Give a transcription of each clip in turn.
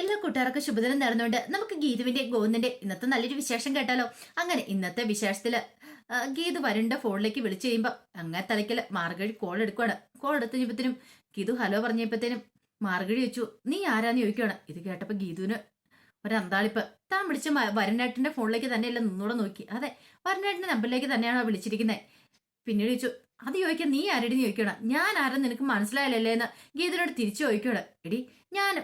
എല്ലാ കൂട്ടുകാർക്കും ശുഭദിനം നേർന്നുകൊണ്ട് നമുക്ക് ഗീതുവിന്റെ ഗോവിന്ദന്റെ ഇന്നത്തെ നല്ലൊരു വിശേഷം കേട്ടാലോ? അങ്ങനെ ഇന്നത്തെ വിശേഷത്തിൽ ഗീതു വരുണ്ട ഫോണിലേക്ക് വിളിച്ചു കഴിയുമ്പോ അങ്ങനെ തലയ്ക്കൽ മാർഗഴി കോൾ എടുക്കുവാണ്. കോൾ എടുത്ത് കഴിയുമ്പത്തേനും ഗീതു ഹലോ പറഞ്ഞപ്പോഴത്തേനും മാർഗഴി വെച്ചു നീ ആരാന്ന് ചോദിക്കുവാണ്? ഇത് കേട്ടപ്പോ ഗീതുവിന് ഒരന്താളിപ്പ്. താൻ വിളിച്ച വരനാട്ടിന്റെ ഫോണിലേക്ക് തന്നെയല്ല നിന്നോടെ നോക്കി. അതെ വരനാട്ടിന്റെ നമ്പറിലേക്ക് തന്നെയാണ് വിളിച്ചിരിക്കുന്നത് പിന്നീട് ചോദിച്ചു അത് ചോദിക്കാൻ നീ ആരുടെ? ചോദിക്കണം ഞാൻ ആരെന്ന് നിനക്ക് മനസ്സിലായില്ലല്ലേ എന്ന് ഗീതനോട് തിരിച്ചു ചോദിക്കണം എടി ഞാൻ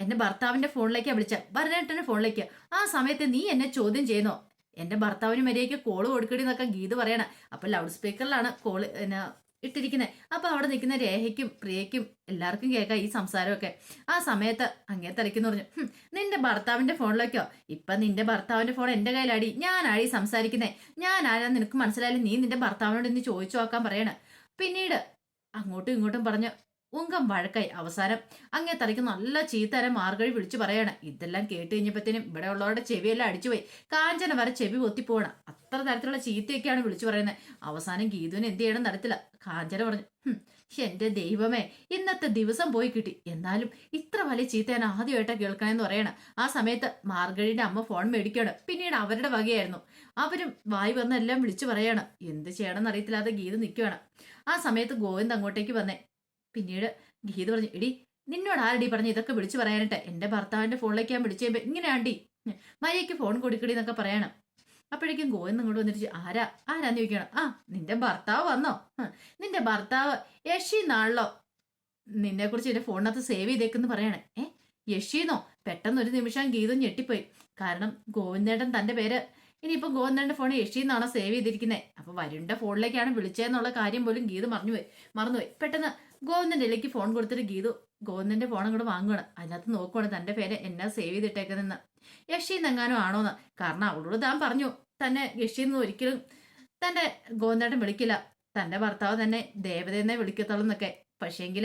എന്റെ ഭർത്താവിന്റെ ഫോണിലേക്ക് വിളിച്ച. ഭരണേട്ടന്റെ ഫോണിലേക്ക്. ആ സമയത്ത് നീ എന്നെ ചോദ്യം ചെയ്യുന്നോ? എന്റെ ഭർത്താവിന് മര്യാദയ്ക്ക് കോൾ കൊടുക്കടി എന്നൊക്കെ ഗീത് പറയണ. അപ്പൊ ലൗഡ് സ്പീക്കറിലാണ് കോൾ എന്നാ ഇട്ടിരിക്കുന്നത് അപ്പൊ അവിടെ നിൽക്കുന്ന രേഖയ്ക്കും പ്രിയയ്ക്കും എല്ലാവർക്കും കേൾക്കാം ഈ സംസാരമൊക്കെ. ആ സമയത്ത് അങ്ങേ തലയ്ക്കെന്ന് പറഞ്ഞു നിന്റെ ഭർത്താവിന്റെ ഫോണിലേക്കോ? ഇപ്പൊ നിന്റെ ഭർത്താവിന്റെ ഫോൺ എന്റെ കയ്യിലാടി. ഞാനാടി സംസാരിക്കുന്നേ. ഞാൻ ആരാ നിനക്ക് മനസ്സിലായാലും നീ നിന്റെ ഭർത്താവിനോട് ഇന്ന് ചോദിച്ചു നോക്കാൻ പറയണേ. പിന്നീട് അങ്ങോട്ടും ഇങ്ങോട്ടും പറഞ്ഞു ഉങ്കം വഴക്കായി. അവസാനം അങ്ങേ തലയ്ക്ക് നല്ല ചീത്തരം മാർഗഴി വിളിച്ചു പറയാണ്. ഇതെല്ലാം കേട്ട് കഴിഞ്ഞപ്പോഴത്തേനും ഇവിടെ ഉള്ളവരുടെ ചെവിയെല്ലാം അടിച്ചുപോയി. കാഞ്ചന വരെ ചെവി പൊത്തിപ്പോകണം അത്ര തരത്തിലുള്ള ചീത്തയൊക്കെയാണ് വിളിച്ചു പറയുന്നത്. അവസാനം ഗീതുവിന് എന്ത് ചെയ്യണം നടത്തില്ല കാഞ്ചന പറഞ്ഞു എന്റെ ദൈവമേ ഇന്നത്തെ ദിവസം പോയി കിട്ടി. എന്നാലും ഇത്ര വലിയ ചീത്ത ഞാൻ ആദ്യമായിട്ടാ കേൾക്കണമെന്ന് പറയണം. ആ സമയത്ത് മാർഗഴിയുടെ അമ്മ ഫോൺ മേടിക്കുകയാണ്. പിന്നീട് അവരുടെ വകയായിരുന്നു. അവരും വായി വന്നെല്ലാം വിളിച്ചു പറയാണ്. എന്ത് ചെയ്യണമെന്ന് അറിയത്തില്ലാതെ ഗീത നിൽക്കുകയാണ്. ആ സമയത്ത് ഗോവിന്ദ് അങ്ങോട്ടേക്ക് വന്നേ. പിന്നീട് ഗീത പറഞ്ഞു എടി നിന്നോട് ആരടി പറഞ്ഞു ഇതൊക്കെ വിളിച്ചു പറയാനിട്ട് എന്റെ ഭർത്താവിന്റെ ഫോണിലേക്ക് ഞാൻ വിളിച്ചു കഴിയുമ്പോ ഇങ്ങനെയാണ്ടി മരിയയ്ക്ക് ഫോൺ കൊടുക്കടി എന്നൊക്കെ പറയണം. അപ്പോഴേക്കും ഗോവിന്ദ് ഇങ്ങോട്ട് വന്നിട്ട് ആരാ? ആരാന്ന് ചോദിക്കണം? ആ നിന്റെ ഭർത്താവ് വന്നോ? നിന്റെ ഭർത്താവ് യഷി നാളിലോ? നിന്നെ കുറിച്ച് എന്റെ ഫോണിനകത്ത് സേവ് ചെയ്തേക്കെന്ന് പറയണേ. ഏ യഷിന്നോ? പെട്ടെന്ന് ഒരു നിമിഷം ഗീത ഞെട്ടിപ്പോയി. കാരണം ഗോവിന്ദേട്ടൻ തന്റെ പേര് ഇനിയിപ്പോ ഗോവിന്ദന്റെ ഫോൺ യഷിന്നാണോ സേവ് ചെയ്തിരിക്കുന്നത് അപ്പൊ വരുണ്ട ഫോണിലേക്കാണ് വിളിച്ചതെന്നുള്ള കാര്യം പോലും ഗീത മറന്നുപോയി മറന്നുപോയി. പെട്ടെന്ന് ഗോവിന്ദന്റെ ഇലയ്ക്ക് ഫോൺ കൊടുത്തിട്ട് ഗീതു ഗോവിന്ദന്റെ ഫോൺ അങ്ങോട്ട് വാങ്ങുകയാണ് അതിനകത്ത് നോക്കുവാണ് തന്റെ പേര്. എന്നാ സേവ് ചെയ്തിട്ടേക്കുന്നതെന്ന് യഷീന്ന് എങ്ങാനും ആണോന്ന്. കാരണം അവളോട് താൻ പറഞ്ഞു തന്നെ യഷീന്ന് ഒരിക്കലും തന്റെ ഗോവിന്ദേട്ടൻ വിളിക്കില്ല. തന്റെ ഭർത്താവ് തന്നെ ദേവതയെന്നെ വിളിക്കത്തുള്ളൂ എന്നൊക്കെ. പക്ഷേങ്കിൽ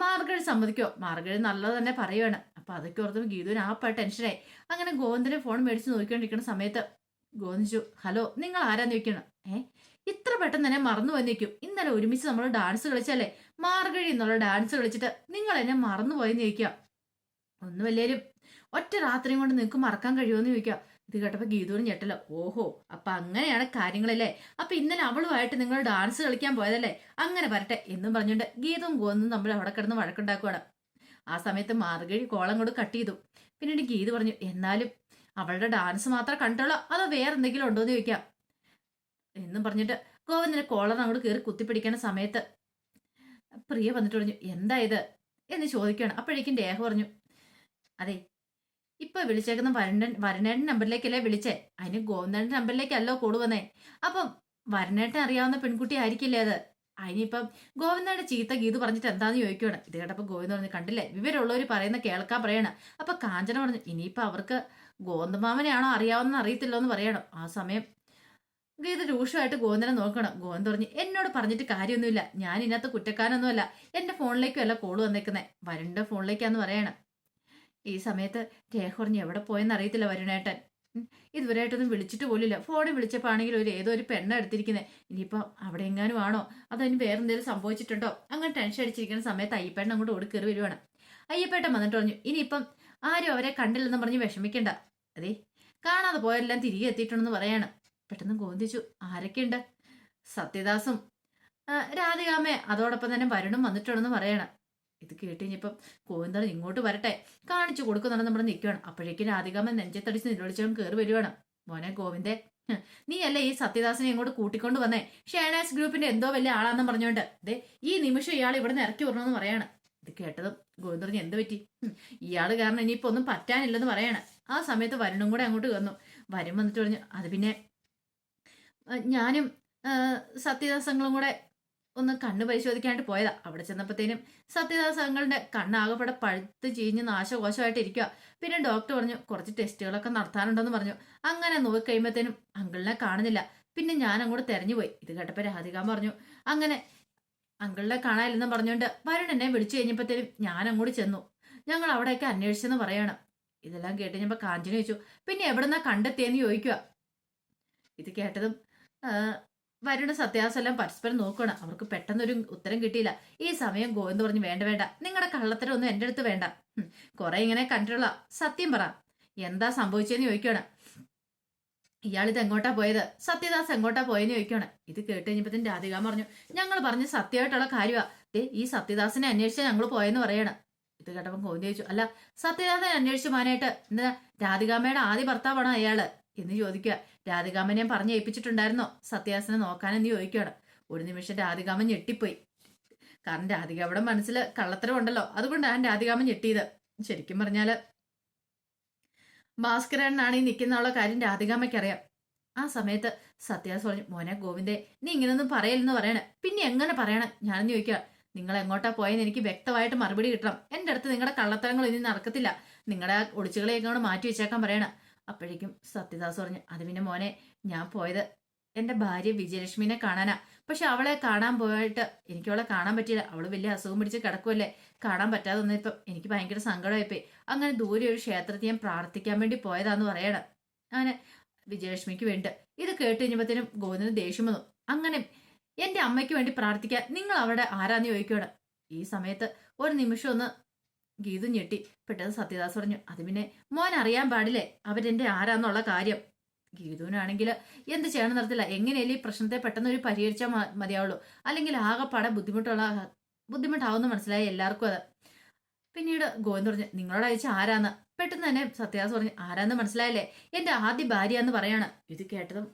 മാർഗഴി സമ്മതിക്കോ? മാർഗഴി നല്ലത് തന്നെ പറയുവാണ്. അപ്പൊ അതൊക്കെ ഓർത്തപ്പോൾ ഗീതുവിന് ആ പാട്ട് ടെൻഷനായി അങ്ങനെ ഗോവിന്ദനെ ഫോൺ മേടിച്ച് നോക്കിക്കൊണ്ടിരിക്കുന്ന സമയത്ത് ഗോവിന്ദിച്ചു ഹലോ നിങ്ങൾ ആരാന്ന് ചോദിക്കണം ഏ? ഇത്ര പെട്ടെന്ന് തന്നെ മറന്നു വന്നേക്കും ഇന്നലെ ഒരുമിച്ച് നമ്മൾ ഡാൻസ് കളിച്ചല്ലേ? മാർഗഴി എന്നുള്ള ഡാൻസ് കളിച്ചിട്ട് നിങ്ങൾ എന്നെ മറന്നു പോയെന്ന് ചോദിക്കാം ഒന്നുമല്ലേലും ഒറ്റ രാത്രിയും കൊണ്ട് നിങ്ങൾക്ക് മറക്കാൻ കഴിയുമെന്ന് ചോദിക്കാം ഇത് കേട്ടപ്പോ ഗീതോട് ഞെട്ടല്ലോ ഓഹോ അപ്പൊ അങ്ങനെയാണ് കാര്യങ്ങളല്ലേ? അപ്പൊ ഇന്നലെ അവളുമായിട്ട് നിങ്ങൾ ഡാൻസ് കളിക്കാൻ പോയതല്ലേ? അങ്ങനെ വരട്ടെ എന്നും പറഞ്ഞുകൊണ്ട് ഗീതവും ഗോന്നും നമ്മൾ അവിടെ കിടന്ന് വഴക്കുണ്ടാക്കുവാണ്. ആ സമയത്ത് മാർഗഴി കോളം കൊണ്ട് കട്ട് ചെയ്തു. പിന്നീട് ഗീത പറഞ്ഞു എന്നാലും അവളുടെ ഡാൻസ് മാത്രം കണ്ടുള്ളൂ അതോ വേറെ എന്തെങ്കിലും ഉണ്ടോ എന്ന് ചോദിക്കാം എന്നും പറഞ്ഞിട്ട് ഗോവിന്ദനെ കോളർ അങ്ങോട്ട് കയറി കുത്തിപ്പിടിക്കുന്ന സമയത്ത് പ്രിയ വന്നിട്ട് പറഞ്ഞു എന്താ ഇത്? എന്ന് ചോദിക്കുകയാണ്. അപ്പോഴേക്കും രേഖ പറഞ്ഞു അതെ ഇപ്പൊ വിളിച്ചേക്കുന്ന വരണൻ വരണേട്ടൻ നമ്പറിലേക്കല്ലേ വിളിച്ചേ? അതിന് ഗോവിന്ദന്റെ നമ്പറിലേക്കല്ലോ കോൾ വന്നേ. അപ്പം വരണേട്ടൻ അറിയാവുന്ന പെൺകുട്ടി ആയിരിക്കില്ലേ അത്? അതിനിപ്പം ഗോവിന്ദയുടെ ചീത്ത ഗീത് പറഞ്ഞിട്ട് എന്താന്ന് ചോദിക്കുകയാണ്. ഇത് കേട്ടപ്പോ ഗോവിന്ദ പറഞ്ഞു കണ്ടില്ലേ? വിവരമുള്ളവർ പറയുന്ന കേൾക്കാൻ പറയണം. അപ്പൊ കാഞ്ചന പറഞ്ഞു ഇനിയിപ്പൊ അവർക്ക് ഗോവിന്ദമാമനെയാണോ അറിയാവുന്ന അറിയത്തില്ലോ എന്ന് പറയണം. ആ സമയം ഗീത രൂക്ഷമായിട്ട് ഗോവിന്ദനെ നോക്കണം. ഗോവിന്ദ പറഞ്ഞു എന്നോട് പറഞ്ഞിട്ട് കാര്യമൊന്നുമില്ല. ഞാൻ ഇതിനകത്ത് കുറ്റക്കാരൊന്നുമല്ല എന്റെ ഫോണിലേക്കും അല്ല കോൾ വന്നേക്കുന്നെ. വരുണിന്റെ ഫോണിലേക്കാന്ന് പറയണം. ഈ സമയത്ത് രേഖ പറഞ്ഞു എവിടെ പോയെന്ന് അറിയത്തില്ല വരുണേട്ടൻ. ഇതുവരെയായിട്ടൊന്നും വിളിച്ചിട്ട് പോലില്ല ഫോണിൽ വിളിച്ചപ്പോൾ ആണെങ്കിൽ ഒരു ഏതോ ഒരു പെണ്ണ എടുത്തിരിക്കുന്നത് ഇനിയിപ്പോൾ അവിടെ എങ്ങാനും ആണോ? അതോ ഇനി വേറെ എന്തെങ്കിലും സംഭവിച്ചിട്ടുണ്ടോ? അങ്ങനെ ടെൻഷൻ അടിച്ചിരിക്കുന്ന സമയത്ത് അയ്യപ്പേട്ടൻ അങ്ങോട്ട് ഓടി കയറി വരുവാണ്. അയ്യപ്പേട്ടൻ വന്നിട്ട് പറഞ്ഞു ഇനിയിപ്പം ആരും അവരെ കണ്ടില്ലെന്ന് പറഞ്ഞ് വിഷമിക്കണ്ട. അതെ കാണാതെ പോയെല്ലാം തിരികെ എത്തിയിട്ടുണ്ടെന്ന് പറയാണ്. പെട്ടെന്ന് ഗോന്തിച്ചു ആരൊക്കെയുണ്ട്? സത്യദാസും. രാധികാമ്മേ അതോടൊപ്പം തന്നെ വരുണും വന്നിട്ടുണ്ടെന്ന് പറയണം. ഇത് കേട്ട് കഴിഞ്ഞപ്പം ഇങ്ങോട്ട് വരട്ടെ കാണിച്ചു കൊടുക്കുന്നുണ്ടെന്ന് നമ്മൾ നിൽക്കുകയാണ്. അപ്പോഴേക്കും രാധികാമ്മ നെഞ്ചത്തടിച്ച് നിലവിളിച്ചവൻ കയറി വരുവാണ് മോനെ ഗോവിന്ദേ നീയല്ലേ ഈ സത്യദാസിനെ ഇങ്ങോട്ട് കൂട്ടിക്കൊണ്ട് വന്നേ? ഷേനാസ് ഗ്രൂപ്പിന്റെ എന്തോ വലിയ ആളാണെന്ന് പറഞ്ഞുകൊണ്ട്. ദേ ഈ നിമിഷം ഇയാൾ ഇവിടെ നിന്ന് ഇറക്കി വിടണമെന്ന് പറയാണ്. ഇത് കേട്ടതും ഗോവിന്ദൻ പറഞ്ഞു എന്ത് പറ്റി? ഇയാൾ കാരണം ഇനിയിപ്പോ ഒന്നും പറ്റാനില്ലെന്ന് പറയാണ്. ആ സമയത്ത് വരുണും കൂടെ അങ്ങോട്ട് വന്നു. വരും വന്നിട്ട് പറഞ്ഞു അത് പിന്നെ ഞാനും സത്യദാസങ്ങളും കൂടെ ഒന്ന് കണ്ണ് പരിശോധിക്കാനായിട്ട് പോയതാ. അവിടെ ചെന്നപ്പോഴത്തേനും സത്യദാസങ്ങളുടെ കണ്ണാകപ്പെടെ പഴുത്ത് ചീഞ്ഞ് നാശകോശമായിട്ട് ഇരിക്കുക പിന്നെ ഡോക്ടർ പറഞ്ഞു കുറച്ച് ടെസ്റ്റുകളൊക്കെ നടത്താനുണ്ടെന്ന് പറഞ്ഞു. അങ്ങനെ നോക്കി കഴിയുമ്പോഴത്തേനും അങ്കിളിനെ കാണുന്നില്ല. പിന്നെ ഞാൻ അങ്ങോട്ട് തെരഞ്ഞു പോയി ഇത് കേട്ടപ്പോൾ രാധികാൻ പറഞ്ഞു അങ്ങനെ അങ്കിളിനെ കാണാനില്ലെന്ന് പറഞ്ഞുകൊണ്ട് വരുൺ എന്നെ വിളിച്ചു കഴിഞ്ഞപ്പോഴത്തേനും ഞാൻ അങ്ങോട്ട് ചെന്നു. ഞങ്ങൾ അവിടെയൊക്കെ അന്വേഷിച്ചെന്ന് പറയണം. ഇതെല്ലാം കേട്ട് കഴിഞ്ഞപ്പോൾ കാഞ്ചന ചോദിച്ചു പിന്നെ എവിടെന്നാ കണ്ടെത്തിയെന്ന് ചോദിക്കുക ഇത് കേട്ടതും വരുണ സത്യാവസ്ഥെല്ലാം പരസ്പരം നോക്കണം അവർക്ക് പെട്ടെന്നൊരു ഉത്തരം കിട്ടിയില്ല. ഈ സമയം ഗോവിന്ദ് പറഞ്ഞു വേണ്ട വേണ്ട. നിങ്ങളുടെ കള്ളത്തരം ഒന്നും എന്റെ അടുത്ത് വേണ്ട. കുറെ ഇങ്ങനെ കണ്ടിട്ടുള്ള സത്യം പറ. എന്താ സംഭവിച്ചതെന്ന് ചോദിക്കുകയാണ് ഇത് എങ്ങോട്ടാ പോയത്? സത്യദാസ് എങ്ങോട്ടാ പോയെന്ന് ചോദിക്കുകയാണ് ഇത് കേട്ട് കഴിഞ്ഞപ്പത്തിന് രാധിക പറഞ്ഞു ഞങ്ങൾ പറഞ്ഞ സത്യമായിട്ടുള്ള കാര്യമാ ദേ ഈ സത്യദാസിനെ അന്വേഷിച്ചാൽ ഞങ്ങൾ പോയെന്ന് പറയണം. ഇത് കേട്ടപ്പം ഗോവിന്ദ് ചോദിച്ചു അല്ല സത്യദാസനെ അന്വേഷിച്ചു മാനായിട്ട് എന്താ രാധികാമ്മയുടെ ആദ്യ ഭർത്താവാണ് അയാൾ? എന്ന് ചോദിക്കുക. രാധികാമൻ ഞാൻ പറഞ്ഞു ഏൽപ്പിച്ചിട്ടുണ്ടായിരുന്നോ? സത്യാസനെ നോക്കാനെന്ന് ചോദിക്കുകയാണ്. ഒരു നിമിഷം രാധികാമൻ ഞെട്ടിപ്പോയി. കാരണം രാധികയുടെ മനസ്സിൽ കള്ളത്തരം ഉണ്ടല്ലോ. അതുകൊണ്ടാണ് രാധികാമൻ ഞെട്ടിയത്. ശരിക്കും പറഞ്ഞാൽ ഭാസ്കരനാണ് ഈ നിൽക്കുന്നുള്ള കാര്യം രാധികാമ്മയ്ക്ക് അറിയാം ആ സമയത്ത് സത്യാസ് പറഞ്ഞു മോനെ ഗോവിന്ദേ നീ ഇങ്ങനൊന്നും പറയലെന്ന് പറയണേ. പിന്നെ എങ്ങനെ പറയണം? ഞാനെന്ന് ചോദിക്കുക. നിങ്ങൾ എങ്ങോട്ടാ പോയെന്ന് എനിക്ക് വ്യക്തമായിട്ട് മറുപടി കിട്ടണം. എന്റെ അടുത്ത് നിങ്ങളുടെ കള്ളത്തരങ്ങൾ ഇനി നടക്കത്തില്ല. നിങ്ങളുടെ ഒളിച്ചുകളെയൊക്കെ മാറ്റി വെച്ചേക്കാൻ പറയണം. അപ്പോഴേക്കും സത്യദാസ് പറഞ്ഞു അത് പിന്നെ മോനെ ഞാൻ പോയത് എന്റെ ഭാര്യ വിജയലക്ഷ്മിനെ കാണാനാ. പക്ഷെ അവളെ കാണാൻ പോയിട്ട് എനിക്ക് അവളെ കാണാൻ പറ്റിയില്ല. അവൾ വലിയ അസുഖം പിടിച്ച് കിടക്കുമല്ലേ കാണാൻ പറ്റാതെ വന്നപ്പം എനിക്ക് ഭയങ്കര സങ്കടമായിപ്പോയി. അങ്ങനെ ദൂരെ ഒരു ക്ഷേത്രത്തിൽ ഞാൻ പ്രാർത്ഥിക്കാൻ വേണ്ടി പോയതാന്ന് പറയണം. അങ്ങനെ വിജയലക്ഷ്മിക്ക് വേണ്ടി. ഇത് കേട്ട് കഴിഞ്ഞപ്പോഴത്തേനും ഗോവിന്ദന് ദേഷ്യം വന്നു. അങ്ങനെ എന്റെ അമ്മയ്ക്ക് വേണ്ടി പ്രാർത്ഥിക്കാൻ നിങ്ങൾ അവിടെ ആരാന്ന് ചോദിക്കണം ഈ സമയത്ത് ഒരു നിമിഷം ഒന്ന് ഗീതു ഞെട്ടി. പെട്ടെന്ന് സത്യദാസ് പറഞ്ഞു അത് പിന്നെ മോൻ അറിയാൻ പാടില്ലേ? അവരെന്റെ ആരാന്നുള്ള കാര്യം? ഗീതുവിനാണെങ്കിൽ എന്ത് ചെയ്യണം നിർത്തില്ല എങ്ങനെയല്ലേ ഈ പ്രശ്നത്തെ പെട്ടെന്ന് ഒരു പരിഹരിച്ചാൽ മതിയാവുള്ളൂ. അല്ലെങ്കിൽ ആകെപ്പാടെ ബുദ്ധിമുട്ടുള്ള ബുദ്ധിമുട്ടാവുമെന്ന് മനസ്സിലായി എല്ലാവർക്കും അത്. പിന്നീട് ഗോവിന്ദ് പറഞ്ഞു നിങ്ങളോട് അയച്ച ആരാന്ന്? പെട്ടെന്ന് തന്നെ സത്യദാസ് പറഞ്ഞു ആരാന്ന് മനസ്സിലായല്ലേ? എന്റെ ആദ്യ ഭാര്യ എന്ന് പറയാണ്. ഇത് കേട്ടതും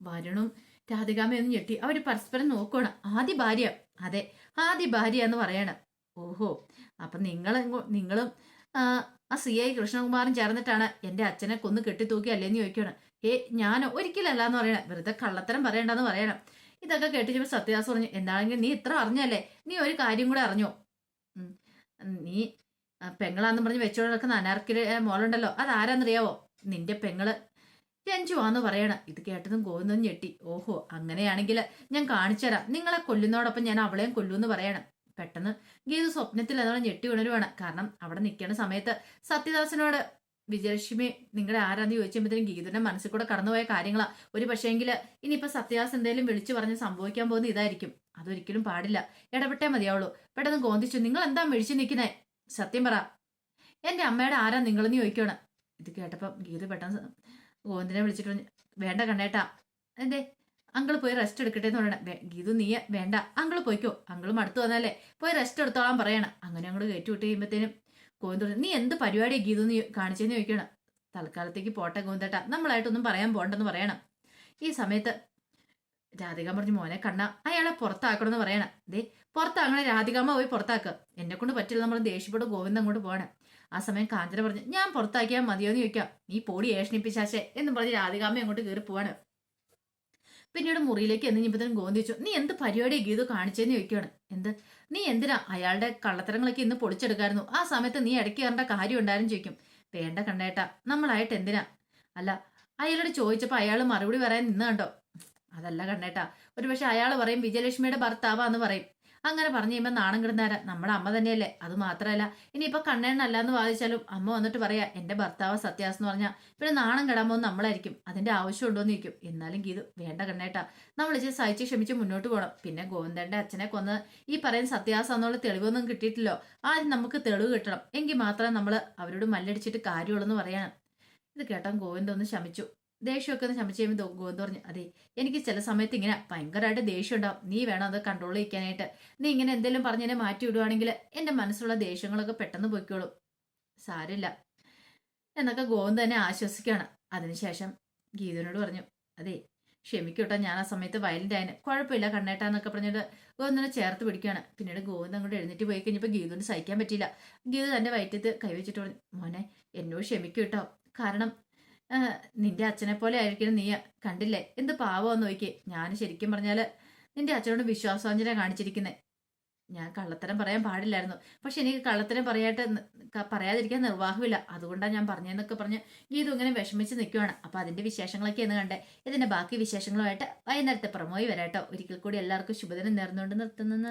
വരുണും രാധികാമയൊന്നും ഞെട്ടി. അവർ പരസ്പരം നോക്കുകയാണ് ആദ്യ ഭാര്യ? അതെ ആദ്യ ഭാര്യ എന്ന് പറയാണ്. ഓഹോ അപ്പൊ നിങ്ങൾ നിങ്ങളും ആ, സി ഐ കൃഷ്ണകുമാറും ചേർന്നിട്ടാണ് എന്റെ അച്ഛനെ കൊന്ന് കെട്ടിത്തൂക്കി അല്ലേന്ന് ചോദിക്കുകയാണ് ഏ ഞാൻ ഒരിക്കലല്ല എന്ന് പറയണം. വെറുതെ കള്ളത്തരം പറയണ്ടെന്ന് പറയണം. ഇതൊക്കെ കേട്ടിട്ട് സത്യദാസ് പറഞ്ഞു എന്താണെങ്കിലും നീ ഇത്ര അറിഞ്ഞല്ലേ? നീ ഒരു കാര്യം കൂടെ അറിഞ്ഞോ. നീ പെങ്ങളാന്ന് പറഞ്ഞ് വെച്ചോണ്ട് നടക്കുന്ന അനാർക്കിലെ മോളുണ്ടല്ലോ. അതാരാന്നറിയാവോ? നിന്റെ പെങ്ങൾ. രഞ്ജുവാന്ന് പറയണം. ഇത് കേട്ടതും ഗോവിന്ദൻ ഞെട്ടി. ഓഹോ അങ്ങനെയാണെങ്കിൽ ഞാൻ കാണിച്ചുതരാം. നിങ്ങളെ കൊല്ലുന്നതോടൊപ്പം ഞാൻ അവളെയും കൊല്ലൂന്ന് പറയണം. പെട്ടെന്ന് ഗീതു സ്വപ്നത്തിൽ അതോടെ ഞെട്ടി ഉണരുവാണ്. കാരണം അവിടെ നിൽക്കുന്ന സമയത്ത് സത്യദാസനോട് വിജയലക്ഷ്മി നിങ്ങളുടെ ആരാന്ന് ചോദിച്ചപ്പോഴത്തേക്കും ഗീതുവിന്റെ മനസ്സിൽ കൂടെ കടന്നുപോയ കാര്യങ്ങളാ. ഒരു പക്ഷേങ്കിൽ ഇനിയിപ്പോ സത്യദാസ് എന്തെങ്കിലും വിളിച്ചു പറഞ്ഞ് സംഭവിക്കാൻ പോകുന്ന ഇതായിരിക്കും. അതൊരിക്കലും പാടില്ല. ഇടപെട്ടേ മതിയാവുള്ളൂ. പെട്ടെന്ന് ഗോന്തിച്ചു നിങ്ങൾ എന്താ മെഴിച്ചു നിൽക്കുന്നേ? സത്യം പറ. എന്റെ അമ്മയുടെ ആരാ നിങ്ങളെന്ന് ചോദിക്കുകയാണ് ഇത് കേട്ടപ്പം ഗീത പെട്ടെന്ന് ഗോന്തിനെ വിളിച്ചിട്ട് വേണ്ട കണ്ടേട്ടാ എന്തേ? അങ്കിൾ പോയി റെസ്റ്റ് എടുക്കട്ടെ എന്ന് പറയണം. "വേ- ഗീതു നീ വേണ്ട. അങ്കിൾ പോയിക്കോ. അങ്കിളും അടുത്ത് വന്നാലേ പോയി റെസ്റ്റ് എടുത്തോളാൻ പറയണം. അങ്ങനെ അങ്ങോട്ട് കയറ്റി വിട്ട് കഴിയുമ്പോഴത്തേനും ഗോവിന്ദ പറഞ്ഞു, നീ എന്ത് പരിപാടിയാണ് ഗീതു നീ കാണിച്ചെന്ന് ചോദിക്കണം തൽക്കാലത്തേക്ക് പോട്ടെ ഗോവിന്ദേട്ടാ. നമ്മളായിട്ടൊന്നും പറയാൻ പോണ്ടെന്ന് പറയണം. ഈ സമയത്ത് രാധിക പറഞ്ഞു മോനെ കണ്ണ അയാളെ പുറത്താക്കണമെന്ന് പറയണം. ദേ പുറത്താക്കണേ രാധികാമ്മ പോയി പുറത്താക്കുക എന്നെ കൊണ്ട് പറ്റില്ല നമ്മൾ ദേഷ്യപ്പെട്ട് ഗോവിന്ദൻ അങ്ങോട്ട് പോകണം ആ സമയം കാഞ്ചന പറഞ്ഞു ഞാൻ പുറത്താക്കിയാൽ മതിയോ എന്ന് ചോദിക്കാം. നീ പോടി ഏഷണിപ്പിച്ചാശേ എന്ന് പറഞ്ഞ് രാധികാമ്മ അങ്ങോട്ട് കയറി പോവാണ്. പിന്നീട് മുറിയിലേക്ക് എന്ന് ഞാൻ ഗോവിന്ദ് ചോദിച്ചു നീ എന്ത് പരിപാടി ഗീതു കാണിച്ചെന്ന് ചോദിക്കുകയാണ് എന്ത്? നീ എന്തിനാ അയാളുടെ കള്ളത്തരങ്ങളൊക്കെ ഇന്ന് പൊളിച്ചെടുക്കായിരുന്നു? ആ സമയത്ത് നീ ഇടയ്ക്ക് കയറേണ്ട കാര്യം ഉണ്ടായിരുന്നു ചോദിക്കും. വേണ്ട കണ്ടേട്ടാ നമ്മളായിട്ട് എന്തിനാ? അല്ല അയാളോട് ചോദിച്ചപ്പോൾ അയാൾ മറുപടി പറയാൻ നിന്ന് കണ്ടോ? അതല്ല കണ്ണേട്ടാ ഒരുപക്ഷെ അയാൾ പറയും വിജയലക്ഷ്മിയുടെ ഭർത്താവാന്ന് പറയും. അങ്ങനെ പറഞ്ഞു കഴിയുമ്പോൾ നാണം കിടന്നാരാ നമ്മുടെ അമ്മ തന്നെയല്ലേ. അത് മാത്രമല്ല ഇനിയിപ്പോൾ കണ്ണേണ്ണല്ല എന്ന് വാദിച്ചാലും അമ്മ വന്നിട്ട് പറയാ എന്റെ ഭർത്താവ് സത്യാസ് എന്ന് പറഞ്ഞാൽ പിന്നെ നാണം കിടാൻ പോകുന്ന നമ്മളായിരിക്കും. അതിന്റെ ആവശ്യം ഉണ്ടോയെന്ന് ചോദിക്കും. എന്നാലും ഗീതു വേണ്ട കണ്ണേട്ടാ. നമ്മൾ ഇച്ചിരി സഹിച്ച് ക്ഷമിച്ച് മുന്നോട്ട് പോകണം പിന്നെ ഗോവിന്ദന്റെ അച്ഛനെ കൊന്ന് ഈ പറയുന്ന സത്യാസം എന്നുള്ള തെളിവൊന്നും കിട്ടിയിട്ടില്ലോ. ആദ്യം നമുക്ക് തെളിവ് കിട്ടണം. എങ്കിൽ മാത്രമേ നമ്മൾ അവരോട് മല്ലടിച്ചിട്ട് കാര്യമുള്ളൂ എന്ന് പറയണം. ഇത് കേട്ടാൻ ഗോവിന്ദ ഒന്ന് ശമിച്ചു. ദേഷ്യമൊക്കെ ഒന്ന് ക്ഷമിച്ച് കഴിയുമ്പോൾ ഗോവിന്ദ് പറഞ്ഞു അതെ എനിക്ക് ചില സമയത്ത് ഇങ്ങനെ ഭയങ്കരമായിട്ട് ദേഷ്യം ഉണ്ടാവും നീ വേണം അത് കൺട്രോൾ ചെയ്യിക്കാനായിട്ട്. നീ ഇങ്ങനെ എന്തെങ്കിലും പറഞ്ഞ് എന്നെ മാറ്റി വിടുവാണെങ്കിൽ എന്റെ മനസ്സിലുള്ള ദേഷ്യങ്ങളൊക്കെ പെട്ടെന്ന് പൊയ്ക്കോളും. സാരില്ല എന്നൊക്കെ ഗോവിന്ദ് തന്നെ ആശ്വസിക്കുകയാണ്. അതിനുശേഷം ഗീതനോട് പറഞ്ഞു അതെ ക്ഷമിക്കൂട്ടോ ഞാൻ ആ സമയത്ത് വയലന്റ് ആയതിന് കുഴപ്പമില്ല കണ്ണേട്ടാന്നൊക്കെ പറഞ്ഞിട്ട് ഗോവിന്ദനെ ചേർത്ത് പിടിക്കുകയാണ്. പിന്നീട് ഗോവിന്ദ് അങ്ങോട്ട് എഴുന്നേറ്റ് പോയി കഴിഞ്ഞപ്പോൾ ഗീതുവിന് സഹിക്കാൻ പറ്റിയില്ല. ഗീതു തന്റെ വയറ്റത്ത് കൈവച്ചിട്ട് പറഞ്ഞു മോനെ എന്നോട് ക്ഷമിക്കൂട്ടോ കാരണം നിന്റെ അച്ഛനെ പോലെ ആയിരിക്കണം നീ. കണ്ടില്ലേ? എന്ത് പാവമെന്ന് നോക്കി ഞാൻ ശരിക്കും പറഞ്ഞാൽ നിന്റെ അച്ഛനോട് വിശ്വാസവഞ്ചന കാണിച്ചിരിക്കുന്നത് ഞാൻ കള്ളത്തരം പറയാൻ പാടില്ലായിരുന്നു. പക്ഷെ എനിക്ക് കള്ളത്തരം പറയാട്ട് പറയാതിരിക്കാൻ നിർവാഹമില്ല. അതുകൊണ്ടാണ് ഞാൻ പറഞ്ഞതെന്നൊക്കെ പറഞ്ഞ് ഗീതു ഇങ്ങനെ വിഷമിച്ച് നിൽക്കുവാണ് അപ്പൊ അതിന്റെ വിശേഷങ്ങളൊക്കെ എന്ന് കണ്ടേ. ഇതിന്റെ ബാക്കി വിശേഷങ്ങളുമായിട്ട് വൈകുന്നേരത്തെ പ്രമോയി വരാട്ടോ. ഒരിക്കൽ കൂടി എല്ലാവർക്കും ശുഭദിനം നേർന്നുകൊണ്ട് നിർത്തുന്നു.